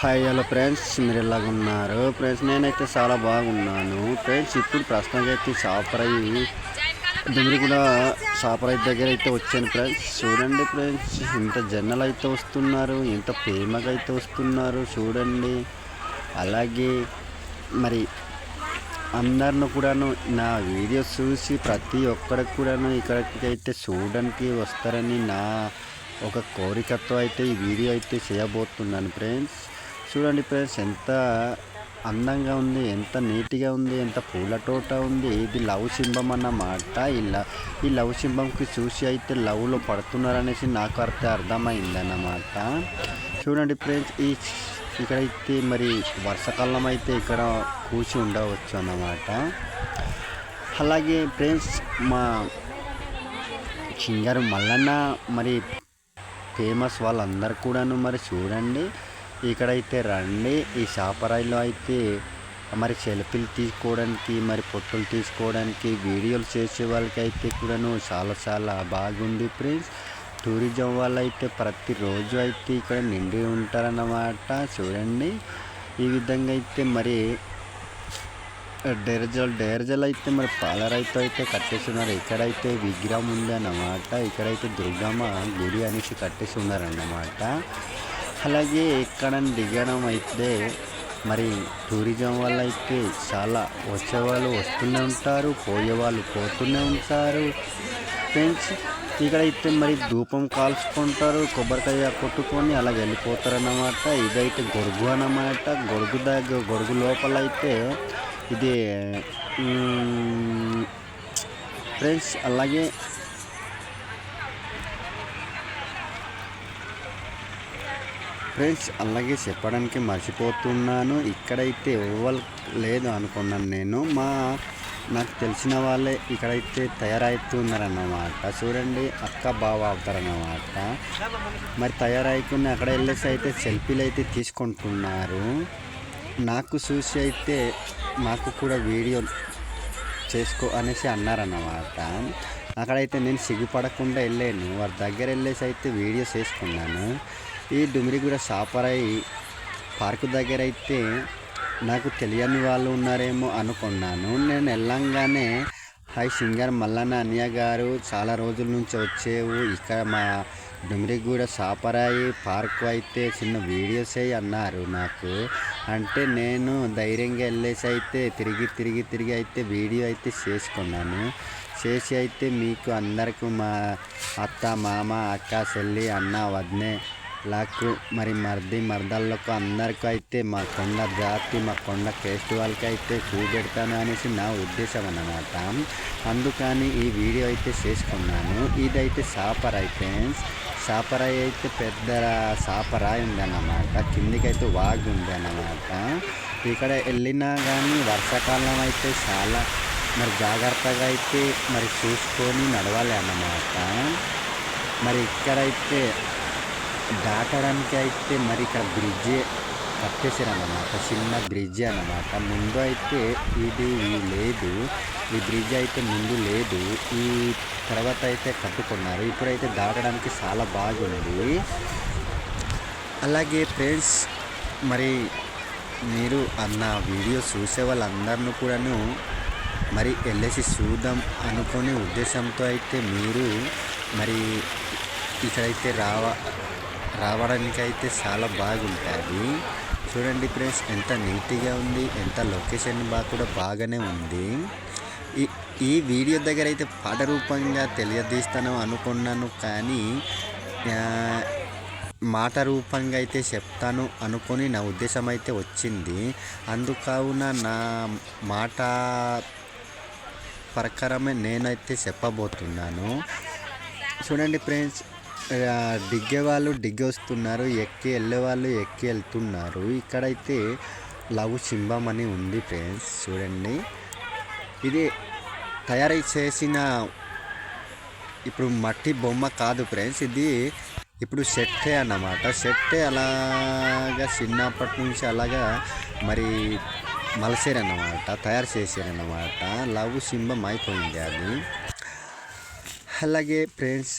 Hi hello friends మీరు ఎలాగ ఉన్నారు? ఫ్రెండ్స్ నేనైతే చాలా బాగున్నాను. ఫ్రెండ్స్ ఇప్పుడు ప్రస్తుతానికి అయితే షాపర్ దగ్గర కూడా షాపర్ దగ్గర అయితే వచ్చాను ఫ్రెండ్స్ చూడండి ఫ్రెండ్స్ ఇంత జనాలు అయితే వస్తున్నారు ఇంత ప్రేమగా అయితే వస్తున్నారు చూడండి. అలాగే మరి అందరిని కూడాను నా వీడియోస్ చూసి ప్రతి ఒక్కరికి కూడాను ఇక్కడికి అయితే చూడడానికి వస్తారని నా ఒక కోరికతో అయితే ఈ వీడియో అయితే చేయబోతున్నాను ఫ్రెండ్స్ చూడండి ఫ్రెండ్స్ ఎంత అందంగా ఉంది ఎంత నీట్గా ఉంది ఎంత పూల తోట ఉంది. ఇది లవ్ సింబం అన్నమాట. ఇలా ఈ లవ్ సింబంకి చూసి అయితే లవ్లో పడుతున్నారనేసి నాకు అర్థం అర్థమైందన్నమాట. చూడండి ఫ్రెండ్స్ ఈ ఇక్కడైతే మరి వర్షాకాలం అయితే ఇక్కడ కూర్చి ఉండవచ్చు అన్నమాట. అలాగే ఫ్రెండ్స్ మా సింగర్ మల్లన్న మరి ఫేమస్ వాళ్ళందరూ కూడాను మరి చూడండి. ఇక్కడైతే రండి. ఈ షాపరాయిలో అయితే మరి సెల్ఫీలు తీసుకోవడానికి మరి పొట్టులు తీసుకోవడానికి వీడియోలు చేసే వాళ్ళకి అయితే కూడాను చాలా చాలా బాగుంది ఫ్రెండ్స్. టూరిజం వాళ్ళు అయితే ప్రతిరోజు అయితే ఇక్కడ నిండి ఉంటారన్నమాట. చూడండి. ఈ విధంగా అయితే మరి డెరజల్ డెరజల్ అయితే మరి పాలరైతే అయితే కట్టేస్తున్నారు. ఇక్కడైతే విగ్రహం ఉంది అన్నమాట ఇక్కడైతే దుర్గమ్మ గుడి అనేసి కట్టేసి ఉన్నారన్నమాట. అలాగే ఇక్కడ దిగడం అయితే మరి టూరిజం వల్ల అయితే చాలా వచ్చేవాళ్ళు వస్తూనే ఉంటారు పోయేవాళ్ళు పోతూనే ఉంటారు. ఫ్రెండ్స్ ఇక్కడైతే మరి ధూపం కాల్చుకుంటారు కొబ్బరికాయ కొట్టుకొని అలా వెళ్ళిపోతారు అన్నమాట ఇదైతే గొడుగు అన్నమాట. గొడుగు దగ్గర గొడుగు లోపల అయితే ఇది ఫ్రెండ్స్ అలాగే ఫ్రెండ్స్ అలాగే చెప్పడానికి మర్చిపోతున్నాను. ఇక్కడైతే ఎవ్వరు లేదు అనుకున్నాను నేను. మా నాకు తెలిసిన వాళ్ళే ఇక్కడైతే తయారవుతున్నారన్నమాట. చూడండి అక్క బావ అవుతారన్నమాట. మరి తయారైకుని అక్కడ వెళ్ళేసి అయితే సెల్ఫీలు అయితే తీసుకుంటున్నారు. నాకు చూసి అయితే నాకు కూడా వీడియో చేసుకో అనేసి అన్నారన్నమాట. అక్కడైతే నేను సిగ్గుపడకుండా వెళ్ళాను. వారి దగ్గర వెళ్ళేసి అయితే వీడియో చేసుకున్నాను. ఈ డుమిరిగూడ సాపరాయి పార్కు దగ్గర అయితే నాకు తెలియని వాళ్ళు ఉన్నారేమో అనుకున్నాను. నేను వెళ్ళంగానే హాయ్ సింగర్ మల్లన్న అన్నయ్య గారు చాలా రోజుల నుంచి వచ్చేవు. ఇక్కడ మా డుమిరిగూడ సాపరాయి పార్కు అయితే చిన్న వీడియోస్ అయ్యి అన్నారు నాకు. అంటే నేను ధైర్యంగా వెళ్ళేసి అయితే తిరిగి తిరిగి తిరిగి అయితే వీడియో అయితే చేసుకున్నాను. చేసి అయితే మీకు అందరికీ మా అత్త మామ అక్క చెల్లి అన్న వదినే లాకు మరి మర్ది మర్దాళ్ళకు అందరికీ అయితే మా కొండ జాతి మా కొండ ఫెస్టివల్కి అయితే చూపెడతాను అనేసి నా ఉద్దేశం అన్నమాట. అందుకని ఈ వీడియో అయితే చేసుకున్నాను. ఇదైతే సాపరాయి ఫ్రెండ్స్. సాపరాయి అయితే పెద్ద సాపరాయి ఉందన్నమాట. కిందికైతే వాగు ఉంది అన్నమాట ఇక్కడ వెళ్ళినా కానీ వర్షాకాలం అయితే చాలా మరి జాగ్రత్తగా అయితే మరి చూసుకొని నడవాలి అన్నమాట. మరి ఇక్కడైతే దాటడానికి అయితే మరి ఇక్కడ బ్రిడ్జ్ కట్టేసారనమాట చిన్న బ్రిడ్జ్ అన్నమాట. ముందు అయితే ఇది లేదు. ఈ బ్రిడ్జ్ అయితే ముందు లేదు. ఈ తర్వాత అయితే కట్టుకున్నారు. ఇప్పుడైతే దాటడానికి చాలా బాగుంది. అలాగే ఫ్రెండ్స్ మరి మీరు అన్న వీడియో చూసే వాళ్ళందరిని కూడాను మరి వెళ్ళేసి చూద్దాం అనుకునే ఉద్దేశంతో అయితే మీరు మరి ఇక్కడైతే రావ రావడానికి అయితే చాలా బాగుంటుంది. చూడండి ఫ్రెండ్స్ ఎంత నీట్గా ఉంది ఎంత లొకేషన్ బాగా కూడా బాగానే ఉంది. ఈ ఈ వీడియో దగ్గర అయితే పాట రూపంగా తెలియజేస్తాను అనుకున్నాను కానీ మాట రూపంగా అయితే చెప్తాను అనుకొని నా ఉద్దేశం అయితే వచ్చింది. అందుకావున నా మాట ప్రకారమే నేనైతే చెప్పబోతున్నాను. చూడండి ఫ్రెండ్స్ డిగ్గే వాళ్ళు డిగ్గి వస్తున్నారు ఎక్కి వెళ్ళే వాళ్ళు ఎక్కి వెళ్తున్నారు. ఇక్కడైతే లవ్ సింబం అని ఉంది ఫ్రెండ్స్ చూడండి. ఇది తయారు చేసిన ఇప్పుడు మట్టి బొమ్మ కాదు ఫ్రెండ్స్ ఇది ఇప్పుడు సెట్టే అన్నమాట. సెట్టే అలాగా చిన్నప్పటి నుంచి అలాగా మరి మలసారన్నమాట తయారు చేశారన్నమాట లవ్ సింబం అయిపోయింది అది. అలాగే ఫ్రెండ్స్